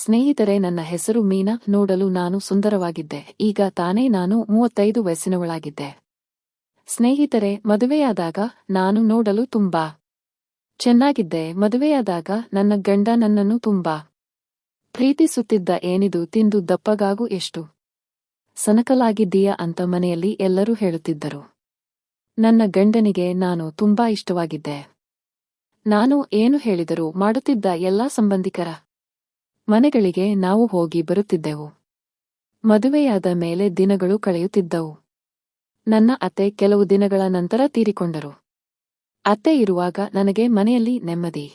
ಸ್ನೇಹಿತರೆ, ನನ್ನ ಹೆಸರು ಮೀನಾ. ನೋಡಲು ನಾನು ಸುಂದರವಾಗಿದ್ದೆ. ಈಗ ತಾನೇ ನಾನು ಮೂವತ್ತೈದು ವಯಸ್ಸಿನವಳಾಗಿದ್ದೆ. ಸ್ನೇಹಿತರೆ, ಮದುವೆಯಾದಾಗ ನಾನು ನೋಡಲು ತುಂಬಾ ಚೆನ್ನಾಗಿದ್ದೆ. ಮದುವೆಯಾದಾಗ ನನ್ನ ಗಂಡ ನನ್ನನ್ನು ತುಂಬಾ ಪ್ರೀತಿಸುತ್ತಿದ್ದ. ಏನಿದು, ತಿಂದು ದಪ್ಪಗಾಗು ಎಷ್ಟು ಸನಕಲಾಗಿದ್ದೀಯಾ ಅಂತ ಮನೆಯಲ್ಲಿ ಎಲ್ಲರೂ ಹೇಳುತ್ತಿದ್ದರು. ನನ್ನ ಗಂಡನಿಗೆ ನಾನು ತುಂಬಾ ಇಷ್ಟವಾಗಿದ್ದೆ. ನಾನು ಏನು ಹೇಳಿದರೂ ಮಾಡುತ್ತಿದ್ದ ಎಲ್ಲಾ ಸಂಬಂಧಿಕರ ಮನೆಗಳಿಗೆ ನಾವು ಹೋಗಿ ಬರುತ್ತಿದ್ದೆವು. ಮದುವೆಯಾದ ಮೇಲೆ ದಿನಗಳು ಕಳೆಯುತ್ತಿದ್ದವು. ನನ್ನ ಅತ್ತೆ ಕೆಲವು ದಿನಗಳ ನಂತರ ತೀರಿಕೊಂಡರು. ಅತ್ತೆ ಇರುವಾಗ ನನಗೆ ಮನೆಯಲ್ಲಿ ನೆಮ್ಮದಿ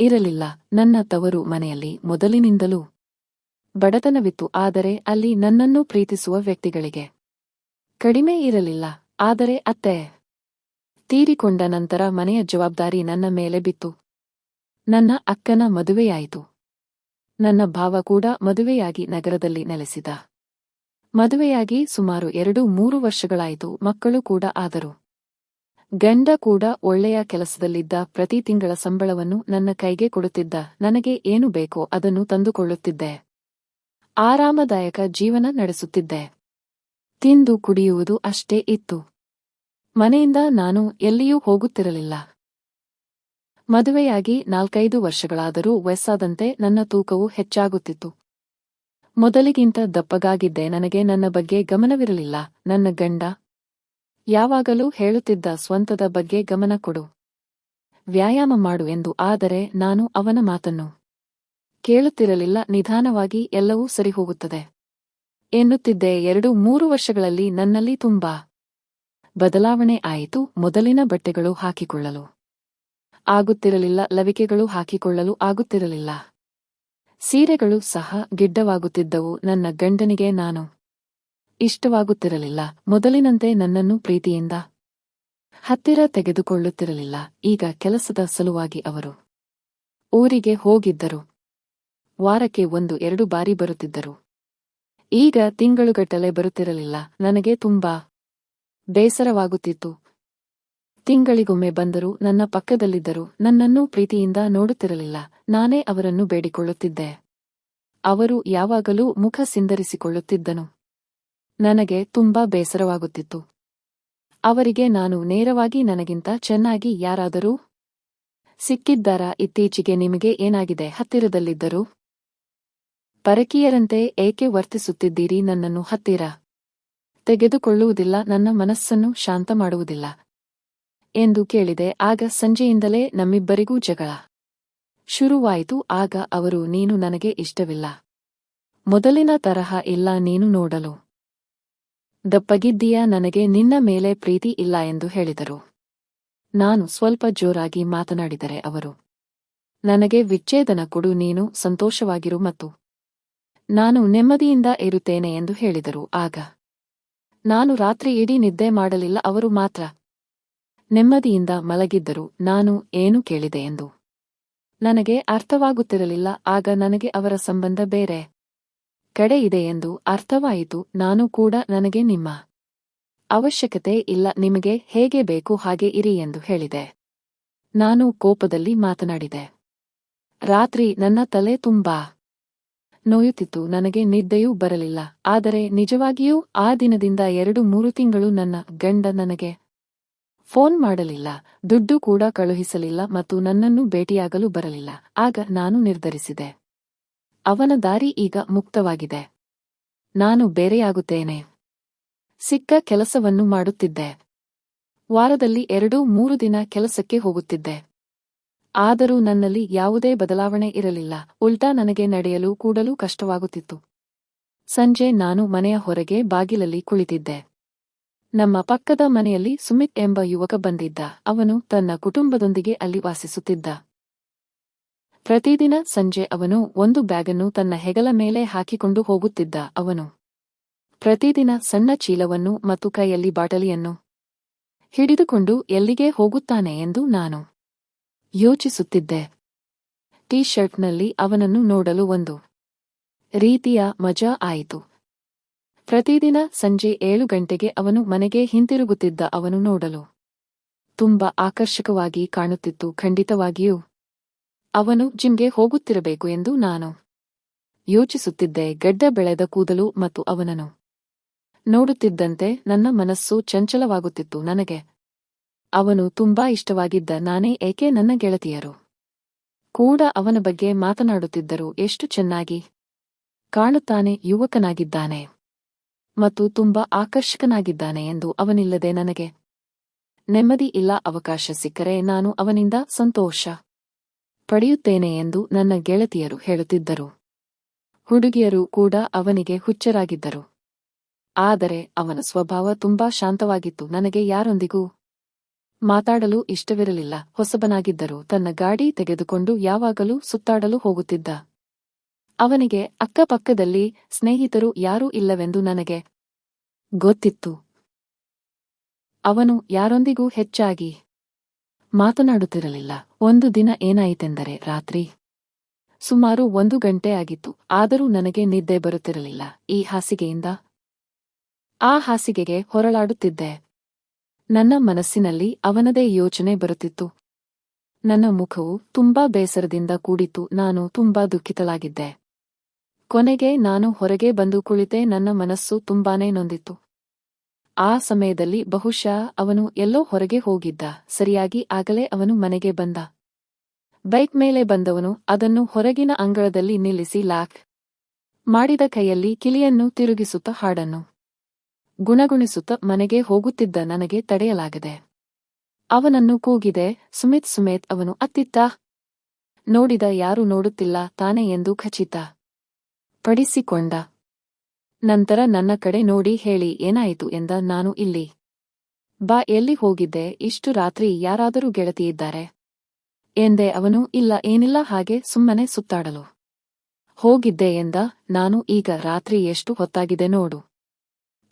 ಇರಲಿಲ್ಲ. ನನ್ನ ತವರು ಮನೆಯಲ್ಲಿ ಮೊದಲಿನಿಂದಲೂ ಬಡತನವಿತ್ತು. ಆದರೆ ಅಲ್ಲಿ ನನ್ನನ್ನು ಪ್ರೀತಿಸುವ ವ್ಯಕ್ತಿಗಳಿಗೆ ಕಡಿಮೆ ಇರಲಿಲ್ಲ. ಆದರೆ ಅತ್ತೆ ತೀರಿಕೊಂಡ ನಂತರ ಮನೆಯ ಜವಾಬ್ದಾರಿ ನನ್ನ ಮೇಲೆ ಬಿತ್ತು. ನನ್ನ ಅಕ್ಕನ ಮದುವೆಯಾಯಿತು. ನನ್ನ ಭಾವ ಕೂಡ ಮದುವೆಯಾಗಿ ನಗರದಲ್ಲಿ ನೆಲೆಸಿದ. ಮದುವೆಯಾಗಿ ಸುಮಾರು ಎರಡು ಮೂರು ವರ್ಷಗಳಾಯಿತು, ಮಕ್ಕಳು ಕೂಡ ಆದರು. ಗಂಡ ಕೂಡ ಒಳ್ಳೆಯ ಕೆಲಸದಲ್ಲಿದ್ದ ಪ್ರತಿ ತಿಂಗಳ ಸಂಬಳವನ್ನು ನನ್ನ ಕೈಗೆ ಕೊಡುತ್ತಿದ್ದ, ನನಗೆ ಏನು ಬೇಕೋ ಅದನ್ನು ತಂದುಕೊಳ್ಳುತ್ತಿದ್ದೆ. ಆರಾಮದಾಯಕ ಜೀವನ ನಡೆಸುತ್ತಿದ್ದೆ. ತಿಂದು ಕುಡಿಯುವುದು ಅಷ್ಟೇ ಇತ್ತು. ಮನೆಯಿಂದ ನಾನು ಎಲ್ಲಿಯೂ ಹೋಗುತ್ತಿರಲಿಲ್ಲ. ಮದುವೆಯಾಗಿ ನಾಲ್ಕೈದು ವರ್ಷಗಳಾದರೂ ವಯಸ್ಸಾದಂತೆ ನನ್ನ ತೂಕವು ಹೆಚ್ಚಾಗುತ್ತಿತ್ತು. ಮೊದಲಿಗಿಂತ ದಪ್ಪಗಾಗಿದ್ದೆ ನನಗೆ ನನ್ನ ಬಗ್ಗೆ ಗಮನವಿರಲಿಲ್ಲ. ನನ್ನ ಗಂಡ, ಯಾವಾಗಲೂ ಹೇಳುತ್ತಿದ್ದ ಸ್ವಂತದ ಬಗ್ಗೆ ಗಮನ ಕೊಡು. ವ್ಯಾಯಾಮ ಮಾಡು ಎಂದು, ಆದರೆ ನಾನು ಅವನ ಮಾತನ್ನು ಕೇಳುತ್ತಿರಲಿಲ್ಲ. ನಿಧಾನವಾಗಿ ಎಲ್ಲವೂ ಸರಿಹೋಗುತ್ತದೆ. ಎನ್ನುತ್ತಿದ್ದೆ ಎರಡು ಮೂರು ವರ್ಷಗಳಲ್ಲಿ ನನ್ನಲ್ಲಿ ತುಂಬಾ ಬದಲಾವಣೆ ಆಯಿತು. ಮೊದಲಿನ ಬಟ್ಟೆಗಳು ಹಾಕಿಕೊಳ್ಳಲು ಆಗುತ್ತಿರಲಿಲ್ಲ, ಲವಿಕೆಗಳು ಹಾಕಿಕೊಳ್ಳಲು ಆಗುತ್ತಿರಲಿಲ್ಲ. ಸೀರೆಗಳು ಸಹ ಗಿಡ್ಡವಾಗುತ್ತಿದ್ದವು, ನನ್ನ ಗಂಡನಿಗೆ ನಾನು ಇಷ್ಟವಾಗುತ್ತಿರಲಿಲ್ಲ, ಮೊದಲಿನಂತೆ ನನ್ನನ್ನು ಪ್ರೀತಿಯಿಂದ ಹತ್ತಿರ ತೆಗೆದುಕೊಳ್ಳುತ್ತಿರಲಿಲ್ಲ, ಈಗ ಕೆಲಸದ ಸಲುವಾಗಿ ಅವರು ಊರಿಗೆ ಹೋಗಿದ್ದರು. ವಾರಕ್ಕೆ ಒಂದು, ಎರಡು ಬಾರಿ ಬರುತ್ತಿದ್ದರು. ಈಗ ತಿಂಗಳುಗಟ್ಟಲೆ ಬರುತ್ತಿರಲಿಲ್ಲ, ನನಗೆ ತುಂಬಾ ಬೇಸರವಾಗುತ್ತಿತ್ತು. ತಿಂಗಳಿಗೊಮ್ಮೆ ಬಂದರು ನನ್ನ ಪಕ್ಕದಲ್ಲಿದ್ದರು ನನ್ನನ್ನು ಪ್ರೀತಿಯಿಂದ ನೋಡುತ್ತಿರಲಿಲ್ಲ. ನಾನೇ ಅವರನ್ನು ಬೇಡಿಕೊಳ್ಳುತ್ತಿದ್ದೆ. ಅವರು ಯಾವಾಗಲೂ ಮುಖ ಸಿಂದರಿಸಿಕೊಳ್ಳುತ್ತಿದ್ದನು ನನಗೆ ತುಂಬಾ ಬೇಸರವಾಗುತ್ತಿತ್ತು. ಅವರಿಗೆ ನಾನು ನೇರವಾಗಿ ನನಗಿಂತ ಚೆನ್ನಾಗಿ ಯಾರಾದರೂ ಸಿಕ್ಕಿದ್ದಾರಾ? ಇತ್ತೀಚೆಗೆ ನಿಮಗೆ ಏನಾಗಿದೆ? ಹತ್ತಿರದಲ್ಲಿದ್ದರು ಪರಕೀಯರಂತೆ ಏಕೆ ವರ್ತಿಸುತ್ತಿದ್ದೀರಿ? ನನ್ನನ್ನು ಹತ್ತಿರ ತೆಗೆದುಕೊಳ್ಳುವುದಿಲ್ಲ. ನನ್ನ ಮನಸ್ಸನ್ನು ಶಾಂತ ಮಾಡುವುದಿಲ್ಲ ಎಂದು ಕೇಳಿದೆ, ಆಗ ಸಂಜೆಯಿಂದಲೇ ನಮ್ಮಿಬ್ಬರಿಗೂ ಜಗಳ. ಶುರುವಾಯಿತು, ಆಗ ಅವರು, ನೀನು ನನಗೆ ಇಷ್ಟವಿಲ್ಲ. ಮೊದಲಿನ ತರಹ ಇಲ್ಲ, ನೀನು ನೋಡಲು. ದಪ್ಪಗಿದ್ದೀಯ, ನನಗೆ ನಿನ್ನ ಮೇಲೆ ಪ್ರೀತಿ ಇಲ್ಲ ಎಂದು ಹೇಳಿದರು. ನಾನು ಸ್ವಲ್ಪ ಜೋರಾಗಿ ಮಾತನಾಡಿದರೆ ಅವರು, ನನಗೆ ವಿಚ್ಛೇದನ ಕೊಡು, ನೀನು ಸಂತೋಷವಾಗಿರು ಮತ್ತು ನಾನು ನೆಮ್ಮದಿಯಿಂದ ಇರುತ್ತೇನೆ ಎಂದು ಹೇಳಿದರು. ಆಗ, ನಾನು ರಾತ್ರಿ ಇಡೀ ನಿದ್ದೆ ಮಾಡಲಿಲ್ಲ, ಅವರು ಮಾತ್ರ ನೆಮ್ಮದಿಯಿಂದ ಮಲಗಿದ್ದರು ನಾನು ಏನು ಕೇಳಿದೆ ಎಂದು? ನನಗೆ ಅರ್ಥವಾಗುತ್ತಿರಲಿಲ್ಲ, ಆಗ ನನಗೆ ಅವರ ಸಂಬಂಧ ಬೇರೆ ಕಡೆ ಇದೆ ಎಂದು ಅರ್ಥವಾಯಿತು, ನಾನು ಕೂಡ ನನಗೆ ನಿಮ್ಮ ಅವಶ್ಯಕತೆ ಇಲ್ಲ, ನಿಮಗೆ ಹೇಗೆ ಬೇಕು ಹಾಗೆ ಇರಿ ಎಂದು ಹೇಳಿದೆ. ನಾನು ಕೋಪದಲ್ಲಿ ಮಾತನಾಡಿದೆ. ರಾತ್ರಿ ನನ್ನ ತಲೆ ತುಂಬಾ ನೋಯುತ್ತಿತ್ತು, ನನಗೆ ನಿದ್ದೆಯೂ ಬರಲಿಲ್ಲ, ಆದರೆ ನಿಜವಾಗಿಯೂ ಆ ದಿನದಿಂದ ಎರಡು ಮೂರು ತಿಂಗಳು ನನ್ನ ಗಂಡ ನನಗೆ ಫೋನ್ ಮಾಡಲಿಲ್ಲ, ದುಡ್ಡು ಕೂಡ ಕಳುಹಿಸಲಿಲ್ಲ ಮತ್ತು ನನ್ನನ್ನು ಭೇಟಿಯಾಗಲು ಬರಲಿಲ್ಲ. ಆಗ ನಾನು ನಿರ್ಧರಿಸಿದೆ. ಅವನ ದಾರಿ ಈಗ ಮುಕ್ತವಾಗಿದೆ. ನಾನು ಬೇರೆಯಾಗುತ್ತೇನೆ. ಸಿಕ್ಕ ಕೆಲಸವನ್ನು ಮಾಡುತ್ತಿದ್ದೆ. ವಾರದಲ್ಲಿ ಎರಡೂ, ಮೂರು ದಿನ ಕೆಲಸಕ್ಕೆ ಹೋಗುತ್ತಿದ್ದೆ. ಆದರೂ ನನ್ನಲ್ಲಿ ಯಾವುದೇ ಬದಲಾವಣೆ ಇರಲಿಲ್ಲ. ಉಲ್ಟಾ ನನಗೆ ನಡೆಯಲು ಕೂಡಲು ಕಷ್ಟವಾಗುತ್ತಿತ್ತು. ಸಂಜೆ ನಾನು ಮನೆಯ ಹೊರಗೆ ಬಾಗಿಲಲ್ಲಿ ಕುಳಿತಿದ್ದೆ. ನಮ್ಮ ಪಕ್ಕದ ಮನೆಯಲ್ಲಿ ಸುಮಿತ್ ಎಂಬ ಯುವಕ ಬಂದಿದ್ದ. ಅವನು ತನ್ನ ಕುಟುಂಬದೊಂದಿಗೆ ಅಲ್ಲಿ ವಾಸಿಸುತ್ತಿದ್ದ. ಪ್ರತಿದಿನ ಸಂಜೆ ಅವನು ಒಂದು ಬ್ಯಾಗನ್ನು ತನ್ನ ಹೆಗಲ ಮೇಲೆ ಹಾಕಿಕೊಂಡು ಹೋಗುತ್ತಿದ್ದ. ಅವನು ಪ್ರತಿದಿನ ಸಣ್ಣ ಚೀಲವನ್ನು ಮತ್ತು ಕೈಯಲ್ಲಿ ಬಾಟಲಿಯನ್ನು ಹಿಡಿದುಕೊಂಡು ಎಲ್ಲಿಗೆ ಹೋಗುತ್ತಾನೆ ಎಂದು ನಾನು ಯೋಚಿಸುತ್ತಿದ್ದೆ. ಟೀ ಶರ್ಟ್ನಲ್ಲಿ ಅವನನ್ನು ನೋಡಲು ಒಂದು ರೀತಿಯ ಮಜಾ ಆಯಿತು. ಪ್ರತಿದಿನ ಸಂಜೆ ಏಳು ಗಂಟೆಗೆ ಅವನು ಮನೆಗೆ ಹಿಂತಿರುಗುತ್ತಿದ್ದ ಅವನು ನೋಡಲು ತುಂಬ ಆಕರ್ಷಕವಾಗಿ ಕಾಣುತ್ತಿತ್ತು. ಖಂಡಿತವಾಗಿಯೂ ಅವನು ಜಿಮ್ಗೆ ಹೋಗುತ್ತಿರಬೇಕು ಎಂದು ನಾನು ಯೋಚಿಸುತ್ತಿದ್ದೆ. ಗಡ್ಡ ಬೆಳೆದ ಕೂದಲು ಮತ್ತು ಅವನನು ನೋಡುತ್ತಿದ್ದಂತೆ ನನ್ನ ಮನಸ್ಸು ಚಂಚಲವಾಗುತ್ತಿತ್ತು. ನನಗೆ ಅವನು ತುಂಬಾ ಇಷ್ಟವಾಗಿದ್ದ ನಾನೇ, ಏಕೆ ನನ್ನ ಗೆಳತಿಯರು ಕೂಡ ಅವನ ಬಗ್ಗೆ ಮಾತನಾಡುತ್ತಿದ್ದರು. ಎಷ್ಟು ಚೆನ್ನಾಗಿ ಕಾಣುತ್ತಾನೆ, ಯುವಕನಾಗಿದ್ದಾನೆ. ಮತ್ತು ತುಂಬಾ ಆಕರ್ಷಕನಾಗಿದ್ದಾನೆ ಎಂದು ಅವನಿಲ್ಲದೆ ನನಗೆ ನೆಮ್ಮದಿ ಇಲ್ಲ ಅವಕಾಶ ಸಿಕ್ಕರೆ ನಾನು ಅವನಿಂದ ಸಂತೋಷ ಪಡೆಯುತ್ತೇನೆ ಎಂದು ನನ್ನ ಗೆಳತಿಯರು ಹೇಳುತ್ತಿದ್ದರು. ಹುಡುಗಿಯರು ಕೂಡ ಅವನಿಗೆ ಹುಚ್ಚರಾಗಿದ್ದರು. ಆದರೆ ಅವನ ಸ್ವಭಾವ ತುಂಬಾ ಶಾಂತವಾಗಿತ್ತು. ನನಗೆ ಯಾರೊಂದಿಗೂ ಮಾತಾಡಲು ಇಷ್ಟವಿರಲಿಲ್ಲ. ಹೊಸಬನಾಗಿದ್ದರು ತನ್ನ ಗಾಡಿ ತೆಗೆದುಕೊಂಡು ಯಾವಾಗಲೂ ಸುತ್ತಾಡಲು ಹೋಗುತ್ತಿದ್ದ. ಅವನಿಗೆ ಅಕ್ಕಪಕ್ಕದಲ್ಲಿ ಸ್ನೇಹಿತರು ಯಾರೂ ಇಲ್ಲವೆಂದು ನನಗೆ ಗೊತ್ತಿತ್ತು. ಅವನು ಯಾರೊಂದಿಗೂ ಹೆಚ್ಚಾಗಿ ಮಾತನಾಡುತ್ತಿರಲಿಲ್ಲ. ಒಂದು ದಿನ ಏನಾಯಿತೆಂದರೆ, ರಾತ್ರಿ ಸುಮಾರು ಒಂದು ಗಂಟೆ ಆಗಿತ್ತು. ಆದರೂ ನನಗೆ ನಿದ್ದೆ ಬರುತ್ತಿರಲಿಲ್ಲ. ಈ ಹಾಸಿಗೆಯಿಂದ ಆ ಹಾಸಿಗೆಗೆ ಹೊರಳಾಡುತ್ತಿದ್ದೆ. ನನ್ನ ಮನಸ್ಸಿನಲ್ಲಿ ಅವನದೇ ಯೋಚನೆ ಬರುತ್ತಿತ್ತು. ನನ್ನ ಮುಖವು ತುಂಬಾ ಬೇಸರದಿಂದ ಕೂಡಿತು ನಾನು ತುಂಬಾ ದುಃಖಿತಲಾಗಿದ್ದೆ ಕೊನೆಗೆ ನಾನು ಹೊರಗೆ ಬಂದು ಕುಳಿತೆ ನನ್ನ ಮನಸ್ಸು ತುಂಬಾನೇ ನೊಂದಿತ್ತು. ಆ ಸಮಯದಲ್ಲಿ ಬಹುಶಃ ಅವನು ಎಲ್ಲೋ ಹೊರಗೆ ಹೋಗಿದ್ದ. ಸರಿಯಾಗಿ ಆಗಲೇ ಅವನು ಮನೆಗೆ ಬಂದ. ಬೈಕ್ ಮೇಲೆ ಬಂದವನು ಅದನ್ನು ಹೊರಗಿನ ಅಂಗಳದಲ್ಲಿ ನಿಲ್ಲಿಸಿ ಲಾಕ್ ಮಾಡಿದ ಕೈಯಲ್ಲಿ ಕಿಲಿಯನ್ನು ತಿರುಗಿಸುತ್ತ ಹಾಡನ್ನು ಗುಣಗುಣಿಸುತ್ತ ಮನೆಗೆ ಹೋಗುತ್ತಿದ್ದ ನನಗೆ ತಡೆಯಲಾಗದೆ. ಅವನನ್ನು ಕೂಗಿದೆ, ಸುಮಿತ್, ಸುಮೇತ್, ಅವನು ಅತ್ತಿತ್ತ. ನೋಡಿದ ಯಾರು ನೋಡುತ್ತಿಲ್ಲ, ತಾನೆ ಎಂದು ಖಚಿತ. ಪಡಿಸಿಕೊಂಡ. ನಂತರ ನನ್ನ ಕಡೆ ನೋಡಿ ಹೇಳಿ ಏನಾಯಿತು ಎಂದ ನಾನು ಇಲ್ಲಿ. ಬಾ ಎಲ್ಲಿ ಹೋಗಿದ್ದೆ, ಇಷ್ಟು ರಾತ್ರಿ ಯಾರಾದರೂ ಗೆಳತಿಯಿದ್ದಾರೆ ಎಂದೆ ಅವನು ಇಲ್ಲ, ಏನಿಲ್ಲ, ಹಾಗೆ ಸುಮ್ಮನೆ ಸುತ್ತಾಡಲು. ಹೋಗಿದ್ದೆ ಎಂದ, ನಾನು ಈಗ ರಾತ್ರಿ ಎಷ್ಟು ಹೊತ್ತಾಗಿದೆ ನೋಡು.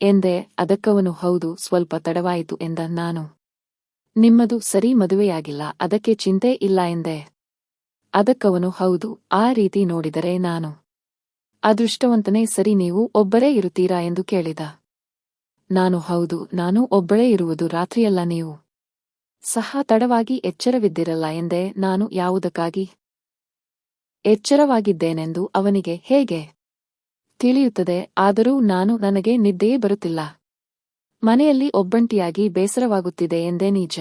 ಎಂದೆ, ಅದಕ್ಕವನು ಹೌದು, ಸ್ವಲ್ಪ ತಡವಾಯಿತು ಎಂದ ನಾನು. ನಿಮ್ಮದು ಸರಿ ಮದುವೆಯಾಗಿಲ್ಲ, ಅದಕ್ಕೆ ಚಿಂತೆ ಇಲ್ಲ ಎಂದೆ. ಅದಕ್ಕವನು ಹೌದು, ಆ ರೀತಿ ನೋಡಿದರೆ ನಾನು. ಅದೃಷ್ಟವಂತನೇ, ಸರಿ, ನೀವು ಒಬ್ಬರೇ ಇರುತ್ತೀರಾ ಎಂದು ಕೇಳಿದ. ನಾನು, ಹೌದು, ನಾನು ಒಬ್ಬಳೇ ಇರುವುದು ರಾತ್ರಿಯಲ್ಲ ನೀವು. ಸಹ ತಡವಾಗಿ ಎಚ್ಚರವಿದ್ದಿರಲ್ಲ ಎಂದೇ ನಾನು ಯಾವುದಕ್ಕಾಗಿ? ಎಚ್ಚರವಾಗಿದ್ದೇನೆಂದು ಅವನಿಗೆ ಹೇಗೆ? ತಿಳಿಯುತ್ತದೆ, ಆದರೂ ನಾನು ನನಗೆ ನಿದ್ದೆಯೇ ಬರುತ್ತಿಲ್ಲ. ಮನೆಯಲ್ಲಿ ಒಬ್ಬಂಟಿಯಾಗಿ ಬೇಸರವಾಗುತ್ತಿದೆ ಎಂದೇ ನಿಜ.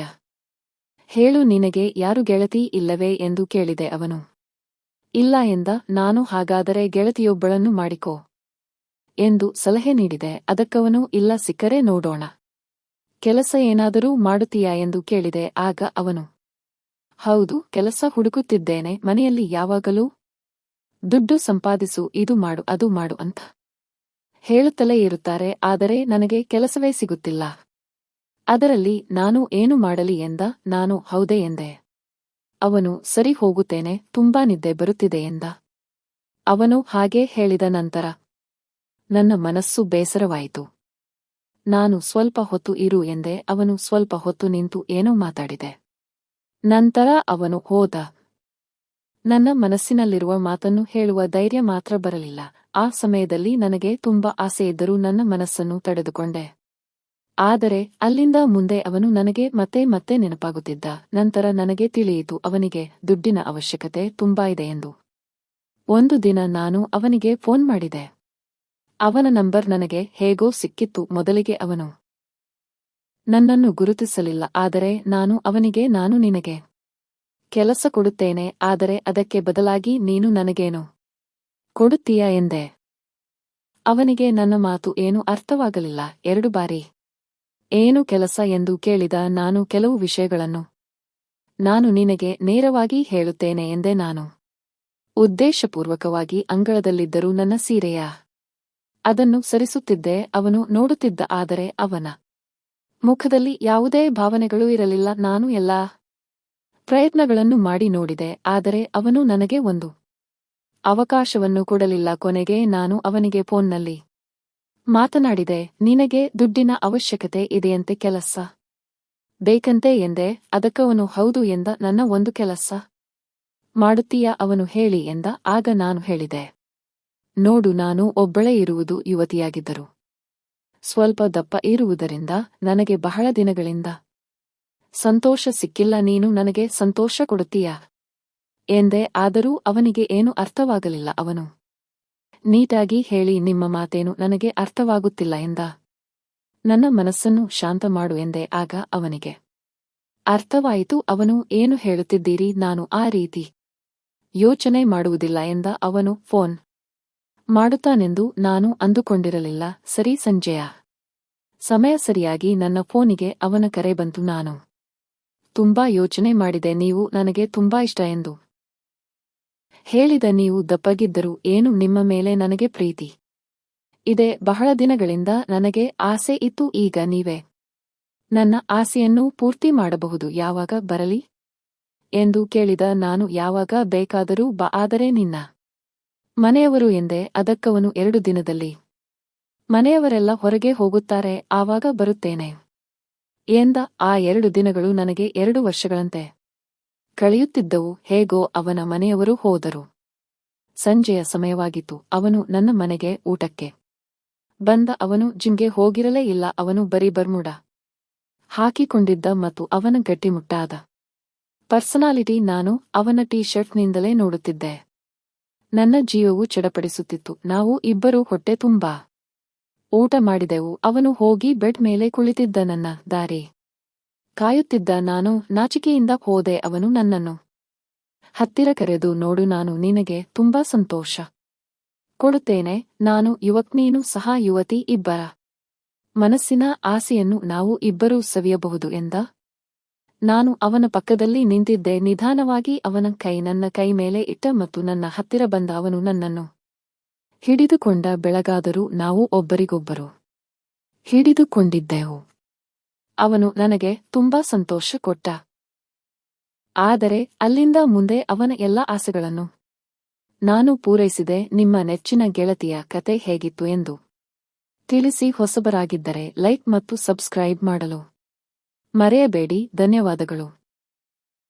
ಹೇಳು, ನಿನಗೆ ಯಾರು ಗೆಳತಿ ಇಲ್ಲವೇ ಎಂದು ಕೇಳಿದೆ ಅವನು. ಇಲ್ಲ ಎಂದ, ನಾನು ಹಾಗಾದರೆ ಗೆಳತಿಯೊಬ್ಬಳನ್ನು ಮಾಡಿಕೋ ಎಂದು ಸಲಹೆ ನೀಡಿದೆ. ಅದಕ್ಕವನು, ಇಲ್ಲ, ಸಿಕ್ಕರೆ ನೋಡೋಣ. ಕೆಲಸ ಏನಾದರೂ ಮಾಡುತ್ತೀಯಾ? ಎಂದು ಕೇಳಿದೆ. ಆಗ ಅವನು, ಹೌದು, ಕೆಲಸ ಹುಡುಕುತ್ತಿದ್ದೇನೆ. ಮನೆಯಲ್ಲಿ ಯಾವಾಗಲೂ ದುಡ್ಡು ಸಂಪಾದಿಸು, ಇದು ಮಾಡು, ಅದು ಮಾಡು ಅಂತ ಹೇಳುತ್ತಲೇ ಇರುತ್ತಾರೆ. ಆದರೆ ನನಗೆ ಕೆಲಸವೇ ಸಿಗುತ್ತಿಲ್ಲ. ಅದರಲ್ಲಿ, ನಾನು ಏನು ಮಾಡಲಿ? ಎಂದ, ನಾನು ಹೌದೇ ಎಂದೆ. ಅವನು, ಸರಿ ಹೋಗುತ್ತೇನೆ, ತುಂಬಾ ನಿದ್ದೆ ಬರುತ್ತಿದೆ ಎಂದ. ಅವನು ಹಾಗೆ ಹೇಳಿದ ನಂತರ, ನನ್ನ ಮನಸ್ಸು ಬೇಸರವಾಯಿತು. ನಾನು ಸ್ವಲ್ಪ ಹೊತ್ತು ಇರು ಎಂದೆ. ಅವನು ಸ್ವಲ್ಪ ಹೊತ್ತು ನಿಂತು ಏನೋ ಮಾತಾಡಿದೆ. ನಂತರ ಅವನು ಹೋದ. ನನ್ನ ಮನಸ್ಸಿನಲ್ಲಿರುವ ಮಾತನ್ನು ಹೇಳುವ ಧೈರ್ಯ ಮಾತ್ರ ಬರಲಿಲ್ಲ. ಆ ಸಮಯದಲ್ಲಿ ನನಗೆ ತುಂಬಾ ಆಸೆಯಿದ್ದರೂ ನನ್ನ ಮನಸ್ಸನ್ನು ತಡೆದುಕೊಂಡೆ. ಆದರೆ ಅಲ್ಲಿಂದ ಮುಂದೆ ಅವನು ನನಗೆ ಮತ್ತೆ ಮತ್ತೆ ನೆನಪಾಗುತ್ತಿದ್ದ. ನಂತರ ನನಗೆ ತಿಳಿಯಿತು, ಅವನಿಗೆ ದುಡ್ಡಿನ ಅವಶ್ಯಕತೆ ತುಂಬಾ ಇದೆ ಎಂದು. ಒಂದು ದಿನ ನಾನು ಅವನಿಗೆ ಫೋನ್ ಮಾಡಿದೆ. ಅವನ ನಂಬರ್ ನನಗೆ ಹೇಗೋ ಸಿಕ್ಕಿತ್ತು, ಮೊದಲಿಗೆ ಅವನು ನನ್ನನ್ನು ಗುರುತಿಸಲಿಲ್ಲ, ಆದರೆ ನಾನು ಅವನಿಗೆ, ನಾನು ನಿನಗೆ ಕೆಲಸ ಕೊಡುತ್ತೇನೆ, ಆದರೆ ಅದಕ್ಕೆ ಬದಲಾಗಿ ನೀನು ನನಗೇನು ಕೊಡುತ್ತೀಯಾ ಎಂದೆ. ಅವನಿಗೆ ನನ್ನ ಮಾತು ಏನು ಅರ್ಥವಾಗಲಿಲ್ಲ. ಎರಡು ಬಾರಿ ಏನು ಕೆಲಸ ಎಂದು ಕೇಳಿದ ನಾನು ಕೆಲವು ವಿಷಯಗಳನ್ನು. ನಾನು ನಿನಗೆ ನೇರವಾಗಿ ಹೇಳುತ್ತೇನೆ ಎಂದೆ ನಾನು. ಉದ್ದೇಶಪೂರ್ವಕವಾಗಿ ಅಂಗಳದಲ್ಲಿದ್ದರೂ ನನ್ನ ಸೀರೆಯ ಅದನ್ನು ಸರಿಸುತ್ತಿದ್ದೆ, ಅವನು ನೋಡುತ್ತಿದ್ದ ಆದರೆ ಅವನ ಮುಖದಲ್ಲಿ ಯಾವುದೇ ಭಾವನೆಗಳು ಇರಲಿಲ್ಲ. ನಾನು ಎಲ್ಲಾ ಪ್ರಯತ್ನಗಳನ್ನು ಮಾಡಿ ನೋಡಿದೆ, ಆದರೆ ಅವನು ನನಗೆ ಒಂದು ಅವಕಾಶವನ್ನು ಕೊಡಲಿಲ್ಲ. ಕೊನೆಗೆ ನಾನು ಅವನಿಗೆ ಫೋನ್ನಲ್ಲಿ ಮಾತನಾಡಿದೆ, ನಿನಗೆ ದುಡ್ಡಿನ ಅವಶ್ಯಕತೆ ಇದೆಯಂತೆ ಕೆಲಸ. ಬೇಕಂತೆ ಎಂದೆ ಅದಕ್ಕವನು ಹೌದು ಎಂದ ನನ್ನ ಒಂದು ಕೆಲಸ. ಮಾಡುತ್ತೀಯ ಅವನು ಹೇಳಿ ಎಂದ, ಆಗ ನಾನು ಹೇಳಿದೆ. ನೋಡು, ನಾನು ಒಬ್ಬಳೇ ಇರುವುದು ಯುವತಿಯಾಗಿದ್ದರು. ಸ್ವಲ್ಪ ದಪ್ಪ ಇರುವುದರಿಂದ ನನಗೆ ಬಹಳ ದಿನಗಳಿಂದ. ಸಂತೋಷ ಸಿಕ್ಕಿಲ್ಲ, ನೀನು ನನಗೆ ಸಂತೋಷ ಕೊಡುತ್ತೀಯ? ಎಂದೆ, ಆದರೂ ಅವನಿಗೆ ಏನು ಅರ್ಥವಾಗಲಿಲ್ಲ ಅವನು. ನೀಟಾಗಿ ಹೇಳಿ ನಿಮ್ಮ ಮಾತೇನು ನನಗೆ ಅರ್ಥವಾಗುತ್ತಿಲ್ಲ ಎಂದ. ನನ್ನ ಮನಸ್ಸನ್ನು ಶಾಂತ ಮಾಡು ಎಂದೆ ಆಗ ಅವನಿಗೆ. ಅರ್ಥವಾಯಿತು, ಅವನು ಏನು ಹೇಳುತ್ತಿದ್ದೀರಿ ನಾನು ಆ ರೀತಿ ಯೋಚನೆ ಮಾಡುವುದಿಲ್ಲ ಎಂದ ಅವನು ಫೋನ್ ಮಾಡುತ್ತಾನೆಂದು ನಾನು ಅಂದುಕೊಂಡಿರಲಿಲ್ಲ. ಸರಿ ಸಂಜೆಯ. ಸಮಯ ಸರಿಯಾಗಿ ನನ್ನ ಫೋನಿಗೆ ಅವನ ಕರೆ ಬಂತು. ನಾನು ತುಂಬಾ ಯೋಚನೆ ಮಾಡಿದೆ, ನೀವು ನನಗೆ ತುಂಬಾ ಇಷ್ಟ ಎಂದು. ಹೇಳಿದ ನೀವು ದಪ್ಪಗಿದ್ದರೂ ಏನು ನಿಮ್ಮ ಮೇಲೆ ನನಗೆ ಪ್ರೀತಿ? ಇದೆ ಬಹಳ ದಿನಗಳಿಂದ ನನಗೆ ಆಸೆ ಇತ್ತು, ಈಗ ನೀವೇ ನನ್ನ ಆಸೆಯನ್ನು ಪೂರ್ತಿ ಮಾಡಬಹುದು, ಯಾವಾಗ ಬರಲಿ ಎಂದು ಕೇಳಿದ ನಾನು, ಯಾವಾಗ ಬೇಕಾದರೂ ಬ, ಆದರೆ ನಿನ್ನ ಮನೆಯವರು ಎಂದೆ ಅದಕ್ಕವನು ಎರಡು ದಿನದಲ್ಲಿ. ಮನೆಯವರೆಲ್ಲ ಹೊರಗೆ ಹೋಗುತ್ತಾರೆ, ಆವಾಗ ಬರುತ್ತೇನೆ ಎಂದ, ಆ ಎರಡು ದಿನಗಳು ನನಗೆ ಎರಡು ವರ್ಷಗಳಂತೆ. ಕಳೆಯುತ್ತಿದ್ದವು, ಹೇಗೋ ಅವನ ಮನೆಯವರು ಹೋದರು. ಸಂಜೆಯ ಸಮಯವಾಗಿತ್ತು, ಅವನು ನನ್ನ ಮನೆಗೆ ಊಟಕ್ಕೆ ಬಂದ, ಅವನು ಜಿಮ್ಗೆ ಹೋಗಿರಲೇ ಇಲ್ಲ, ಅವನು ಬರೀ ಬರ್ಮುಡ ಹಾಕಿಕೊಂಡಿದ್ದ ಮತ್ತು ಅವನ ಗಟ್ಟಿಮುಟ್ಟಾದ ಪರ್ಸನಾಲಿಟಿ, ನಾನು ಅವನ ಟೀ ಶರ್ಟ್ನಿಂದಲೇ ನೋಡುತ್ತಿದ್ದೆ. ನನ್ನ ಜೀವವು ಚಡಪಡಿಸುತ್ತಿತ್ತು, ನಾವು ಇಬ್ಬರೂ ಹೊಟ್ಟೆ ತುಂಬಾ ಊಟ ಮಾಡಿದೆವು, ಅವನು ಹೋಗಿ ಬೆಡ್ ಮೇಲೆ ಕುಳಿತಿದ್ದ ನನ್ನ ದಾರಿ. ಕಾಯುತ್ತಿದ್ದ ನಾನು ನಾಚಿಕೆಯಿಂದ ಹೋದೆ ಅವನು ನನ್ನನ್ನು. ಹತ್ತಿರ ಕರೆದು, ನೋಡು ನಾನು ನಿನಗೆ ತುಂಬಾ ಸಂತೋಷ. ಕೊಡುತ್ತೇನೆ, ನಾನು ಯುವಕ್ ನೀನು ಸಹ ಯುವತಿ ಇಬ್ಬರ. ಮನಸ್ಸಿನ ಆಸೆಯನ್ನು ನಾವು ಇಬ್ಬರೂ ಸವಿಯಬಹುದು ಎಂದ. ನಾನು ಅವನ ಪಕ್ಕದಲ್ಲಿ ನಿಂತಿದ್ದೆ, ನಿಧಾನವಾಗಿ ಅವನ ಕೈ ನನ್ನ ಕೈ ಮೇಲೆ ಇಟ್ಟ ಮತ್ತು ನನ್ನ ಹತ್ತಿರ ಬಂದ ಅವನು ನನ್ನನ್ನು ಹಿಡಿದುಕೊಂಡ ಬೆಳಗಾದರೂ ನಾವು ಒಬ್ಬರಿಗೊಬ್ಬರು ಹಿಡಿದುಕೊಂಡಿದ್ದೆವು. ಅವನು ನನಗೆ ತುಂಬಾ ಸಂತೋಷ ಕೊಟ್ಟ. ಆದರೆ ಅಲ್ಲಿಂದ ಮುಂದೆ ಅವನ ಎಲ್ಲ ಆಸೆಗಳನ್ನು ನಾನು ಪೂರೈಸಿದೆ, ನಿಮ್ಮ ನೆಚ್ಚಿನ ಗೆಳತಿಯ ಕತೆ ಹೇಗಿತ್ತು ಎಂದು. ತಿಳಿಸಿ ಹೊಸಬರಾಗಿದ್ದರೆ ಲೈಕ್ ಮತ್ತು ಸಬ್ಸ್ಕ್ರೈಬ್ ಮಾಡಲು ಮರೆಯಬೇಡಿ, ಧನ್ಯವಾದಗಳು.